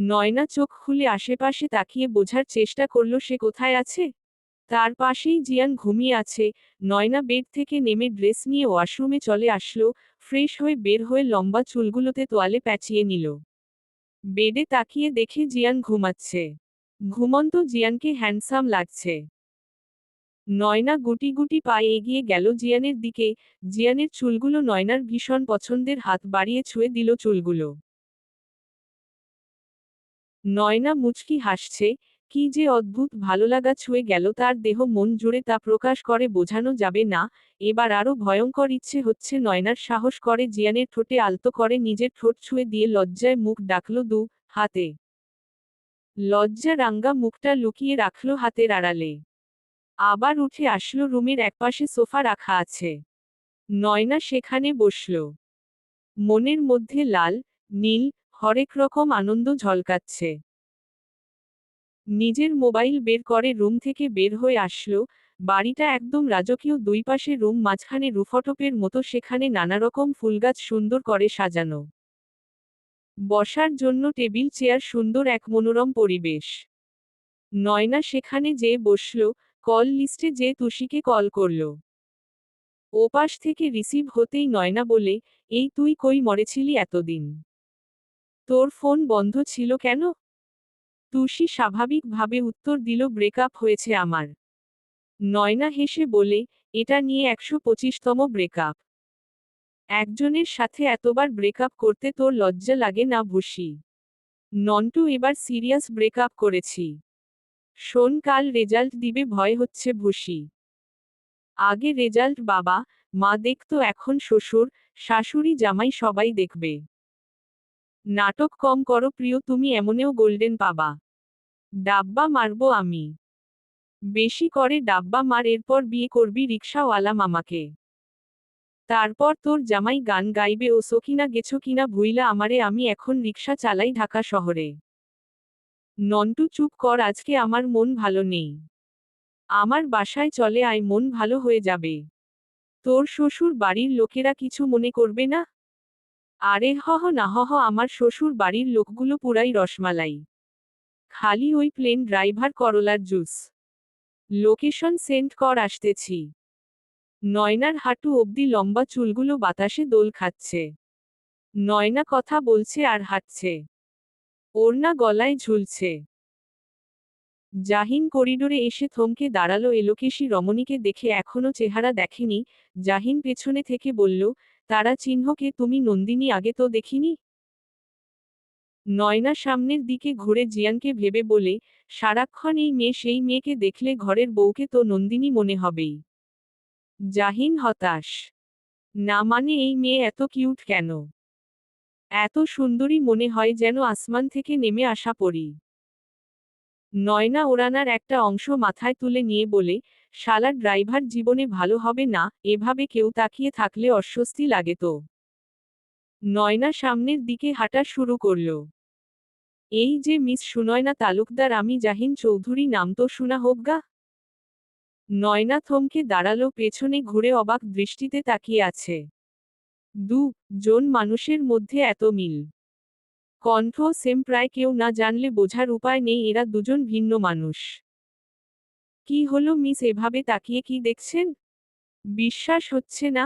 নয়না চোখ খুলে আশেপাশে তাকিয়ে বোঝার চেষ্টা করল, সে কোথায় আছে? তার পাশেই জিয়ান ঘুমিয়ে আছে। নয়না বেড থেকে নেমে ড্রেস নিয়ে ওয়াশরুমে চলে আসলো, ফ্রেশ হয়ে বের হয়ে লম্বা চুলগুলোতে তোয়ালে প্যাচিয়ে নিল। বেডে তাকিয়ে দেখে জিয়ান ঘুমাচ্ছে। ঘুমন্ত জিয়ানকে হ্যান্ডসাম লাগছে। নয়না গুটি গুটি পায়ে এগিয়ে গেল জিয়ানের দিকে। জিয়ানের চুলগুলো নয়নার ভীষণ পছন্দের হাত বাড়িয়ে ছুঁয়ে দিল চুলগুলো। নয়না মুচকি হাসছে, কি যে অদ্ভুত ভালোলাগা ছুঁয়ে গেল তার দেহ মন জুড়ে তা প্রকাশ করে বোঝানো যাবে না। এবার আরও ভয়ঙ্কর ইচ্ছে হচ্ছে নয়নার সাহস করে জিয়ানের ঠোঁটে আলতো করে নিজের ঠোঁট ছুঁয়ে দিয়ে লজ্জায় মুখ ডাকল দু হাতে। লজ্জা রাঙ্গা মুখটা লুকিয়ে রাখল হাতের আড়ালে। আবার উঠে আসলো রুমের একপাশে সোফা রাখা আছে। নয়না সেখানে বসল। মনের মধ্যে লাল, নীল হরেক রকম আনন্দ ঝলকাচ্ছে। নিজের মোবাইল বের করে রুম থেকে বের হয়ে আসলো, বাড়িটা একদম রাজকীয় দুই পাশে রুম মাঝখানে রুফটপের মতো সেখানে নানারকম ফুলগাছ সুন্দর করে সাজানো। বসার জন্য টেবিল, চেয়ার, সুন্দর এক মনোরম পরিবেশ। নয়না সেখানে যেয়ে বসল, কল লিস্টে যে তুষিকে কল করল। ওপাশ থেকে রিসিভ হতেই নয়না বলে, এই তুই কই মরেছিলি এতদিন? তোর ফোন বন্ধ ছিল কেন? তুষি স্বাভাবিকভাবে উত্তর দিল ব্রেকআপ হয়েছে আমার। নয়না হেসে বলে, এটা নিয়ে একশো পঁচিশতম ব্রেকআপ একজনের সাথে এতবার ব্রেকআপ করতে তোর লজ্জা লাগে না ভুসি নন্টু এবার সিরিয়াস ব্রেকআপ করেছি। শোন, কাল রেজাল্ট দিবে, ভয় হচ্ছে ভুসি আগে রেজাল্ট, বাবা, মা দেখতো, এখন শ্বশুর, শাশুড়ি, জামাই সবাই দেখবে। নাটক কম করো প্রিয়, তুমি এমনেও গোল্ডেন পাবা। ডাব্বা মারবো আমি। বেশি করে ডাব্বা মার, এরপর বিয়ে করবি রিক্সাওয়ালা মামাকে। তারপর তোর জামাই গান গাইবে, ও সকিনা গেছো কিনা ভুইলা আমারে, আমি এখন রিক্সা চালাই ঢাকা শহরে। নন্টু, চুপ কর, আজকে আমার মন ভালো নেই। আমার বাসায় চলে আয়, মন ভালো হয়ে যাবে। তোর শ্বশুর বাড়ির লোকেরা কিছু মনে করবে না? আরে হহ না হহ আমার শ্বশুর বাড়ির লোকগুলো পুরাই রসমালাই। খালি ওই প্লেন ড্রাইভার করলার জুস। লোকেশন সেন্ড কর, আসতেছি। নয়নার হাঁটু অবধি লম্বা চুলগুলো বাতাসে দোল খাচ্ছে। নয়না কথা বলছে আর হাঁটছে। ওড়না গলায় ঝুলছে। জাহিন করিডোরে এসে থমকে দাঁড়াল, এলোকেশী রমণীকে দেখে এখনও চেহারা দেখেনি। জাহিন পেছনে থেকে বলল তারা চিহ্নকে তুমি নন্দিনী আগে তো দেখিনি? নয়না সামনের দিকে ঘুরে জিয়ানকে ভেবে বলে, সারাক্ষণ এই মেয়ে সেই মেয়েকে দেখলে ঘরের বউকে তো নন্দিনী মনে হবেই। জাহিন হতাশ। না মানে এই মেয়ে এত কিউট কেন? এত সুন্দরী মনে হয় যেন আসমান থেকে নেমে আসা পড়ি। নয়না ওড়ানার একটা অংশ মাথায় তুলে নিয়ে বলে শালার ড্রাইভার জীবনে ভালো হবে না, এভাবে কেউ তাকিয়ে থাকলে অস্বস্তি লাগে তো। নয়না সামনের দিকে হাঁটা শুরু করল। এই যে মিস সুনয়না তালুকদার, আমি জাহিন চৌধুরী নাম তো শোনা হোক গা? নয়না থমকে দাঁড়াল, পেছনে ঘুরে অবাক দৃষ্টিতে তাকিয়ে আছে। দু, জন মানুষের মধ্যে এত মিল। কণ্ঠ সেম প্রায় কেউ না জানলে বোঝার উপায় নেই, এরা দুজন ভিন্ন মানুষ। কি হলো মিস, এভাবে তাকিয়ে কি দেখছেন? বিশ্বাস হচ্ছে না।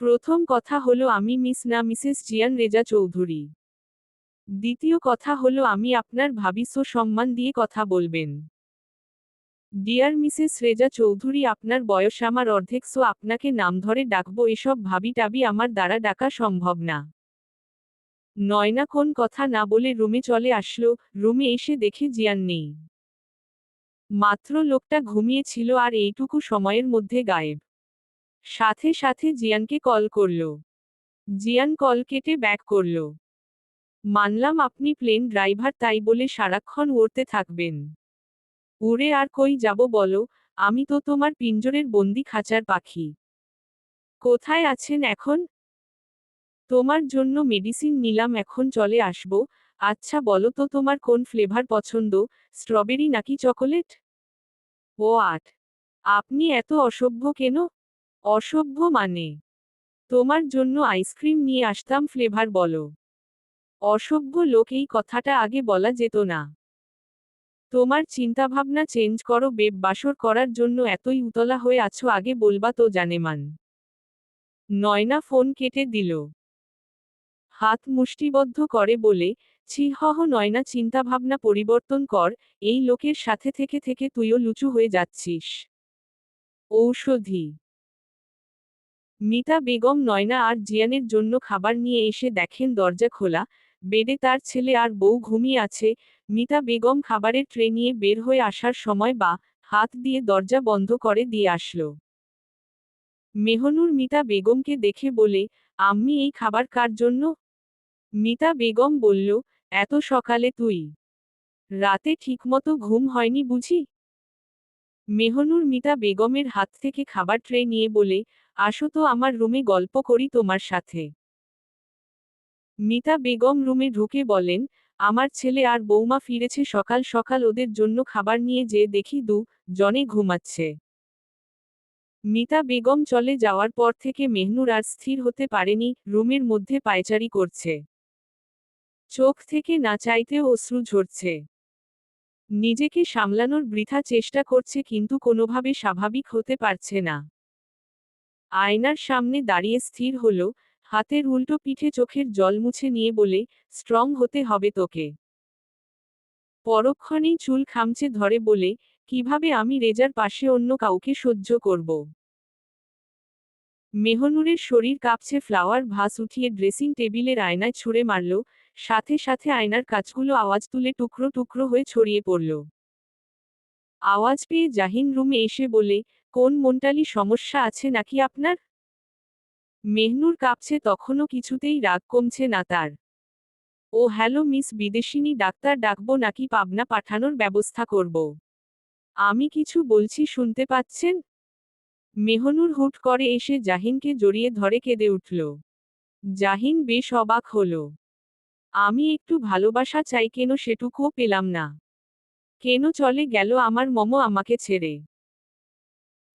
প্রথম কথা হলো আমি মিস না, মিসেস জিয়ান রেজা চৌধুরী। দ্বিতীয় কথা হলো আমি আপনার ভাবিস সম্মান দিয়ে কথা বলবেন। ডিয়ার মিসেস রেজা চৌধুরী, আপনার বয়স আমার অর্ধেক, সো আপনাকে নাম ধরে ডাকবো, এসব ভাবি টাবি আমার দ্বারা ডাকা সম্ভব না। নয়না কোন কথা না বলে রুমে চলে আসলো, রুমে এসে দেখে জিয়ান নেই। মাত্র লোকটা ঘুমিয়েছিল আর এইটুকু সময়ের মধ্যে গায়েব। সাথে সাথে জিয়ানকে কল করল। জিয়ান কল কেটে ব্যাক করল। মানলাম আপনি প্লেন ড্রাইভার তাই বলে সারাক্ষণ উড়তে থাকবেন। উড়ে আর কই যাব বলো, আমি তো তোমার পিঞ্জরের বন্দি খাঁচার পাখি। কোথায় আছেন এখন? তোমার জন্য মেডিসিন নিলাম, এখন চলে আসব। আচ্ছা বলো তো তোমার কোন ফ্লেভার পছন্দ স্ট্রবেরি নাকি চকোলেট ও আট। আপনি এত অসভ্য কেন? অসভ্য মানে? তোমার জন্য আইসক্রিম নিয়ে আসতাম ফ্লেভার বলো। অসভ্য লোক, এই কথাটা আগে বলা যেত না। তোমার চিন্তাভাবনা চেঞ্জ করো, বেব বাসর করার জন্য এতই উতলা হয়ে আছো, আগে বলবা তো জানেমান। নয়না ফোন কেটে দিল। হাত মুষ্টিবদ্ধ করে বলে, ছি হহ নয়না চিন্তাভাবনা পরিবর্তন কর, এই লোকের সাথে থেকে থেকে তুইও লুচু হয়ে যাচ্ছিস। ঔষধি। মিতা বেগম নয়না আর জিয়ানের জন্য খাবার নিয়ে এসে দেখেন দরজা খোলা, বেডে তার ছেলে আর বউ ঘুমিয়ে আছে, মিতা বেগম খাবারের ট্রে নিয়ে বের হয়ে আসার সময় বা, হাত দিয়ে দরজা বন্ধ করে দিয়ে আসলো। মেহনুর মিতা বেগমকে দেখে বলে, আম্মি, এই খাবার কার জন্য? মিতা বেগম বলল, এত সকালে তুই? রাতে ঠিকমতো ঘুম হয়নি বুঝি? মেহনুর মিতা বেগমের হাত থেকে খাবার ট্রে নিয়ে বলে, আসো তো আমার রুমে গল্প করি তোমার সাথে। মিতা বেগম রুমে ঢুকে বলেন, আমার ছেলে আর বৌমা ফিরেছে সকাল সকাল ওদের জন্য খাবার নিয়ে যে দেখি দু, জনে ঘুমাচ্ছে। মিতা বেগম চলে যাওয়ার পর থেকে মেহনুর আর স্থির হতে পারেনি, রুমের মধ্যে পায়চারি করছে। চোখ থেকে না চাইতেও অশ্রু ঝরছে। নিজেকে সামলানোর বৃথা চেষ্টা করছে কিন্তু কোনোভাবে স্বাভাবিক হতে পারছে না। আয়নার সামনে দাঁড়িয়ে স্থির হল, হাতের উল্টো পিঠে চোখের জল মুছে নিয়ে বলে, স্ট্রং হতে হবে তোকে। পরক্ষণেই চুল খামচে ধরে বলে, কীভাবে আমি রেজার পাশে অন্য কাউকে সহ্য করব? মেহনুরের শরীর কাঁপছে, ফ্লাওয়ার ভাস উঠিয়ে ড্রেসিং টেবিলের আয়নায় ছুঁড়ে মারল, সাথে সাথে আয়নার কাজগুলো আওয়াজ তুলে টুকরো টুকরো হয়ে ছড়িয়ে পড়ল। আওয়াজ পেয়ে জাহিন রুমে এসে বলে, কোন মন্টালি সমস্যা আছে নাকি আপনার? মেহনুর কাঁপছে, তখনও কিছুতেই রাগ কমছে না তার। ও হ্যালো মিস বিদেশিনী, ডাক্তার ডাকবো নাকি পাবনা পাঠানোর ব্যবস্থা করব? আমি কিছু বলছি, শুনতে পাচ্ছেন? মেহনুর হুট করে এসে জাহিনকে জড়িয়ে ধরে কেঁদে উঠল। জাহিন বেশ অবাক হল। আমি একটু ভালোবাসা চাই কেন সেটুকুও পেলাম না। কেন চলে গেল আমার মম আমাকে ছেড়ে?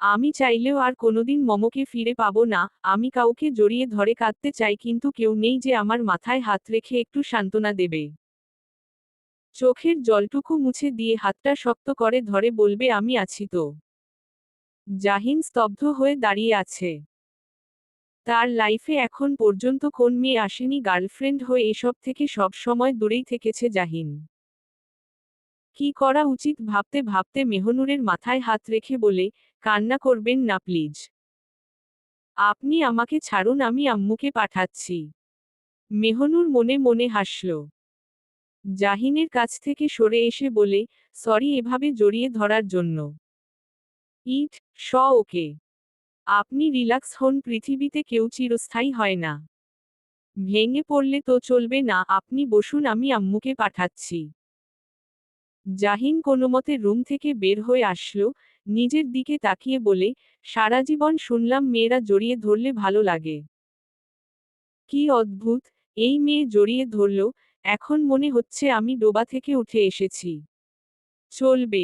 আমি চাইলেও আর কোনোদিন মমকে ফিরে পাবো না। আমি কাউকে জড়িয়ে ধরে কাঁদতে চাই কিন্তু কেউ নেই যে আমার মাথায় হাত রেখে একটু সান্ত্বনা দেবে। চোখের জলটুকু মুছে দিয়ে হাতটা শক্ত করে ধরে বলবে, আমি আছি তো। জাহিন স্তব্ধ হয়ে দাঁড়িয়ে আছে। তার লাইফে এখন পর্যন্ত কোন মেয়ে আসেনি গার্লফ্রেন্ড হয়ে এসব থেকে সব সময় দূরেই থেকেছে জাহিন। কি করা উচিত ভাবতে ভাবতে মেহনুরের মাথায় হাত রেখে বলে, কান্না করবেন না, প্লিজ। আপনি আমাকে ছাড়ুন, আমি আম্মুকে পাঠাচ্ছি। মেহনুর মনে মনে হাসল। জাহিনের কাছ থেকে সরে এসে বলে, সরি, এভাবে জড়িয়ে ধরার জন্য। ইট স ওকে আপনি রিল্যাক্স হন, পৃথিবীতে কেউ চিরস্থায়ী হয় না। ভেঙে পড়লে তো চলবে না, আপনি বসুন, আমি আম্মুকে পাঠাচ্ছি। জাহিন কোনোমতে রুম থেকে বের হয়ে আসলো, নিজের দিকে তাকিয়ে বলে, সারা জীবন শুনলাম মেয়েরা জড়িয়ে ধরলে ভালো লাগে। কি অদ্ভুত, এই মেয়ে জড়িয়ে ধরল, এখন মনে হচ্ছে আমি ডোবা থেকে উঠে এসেছি। চলবে।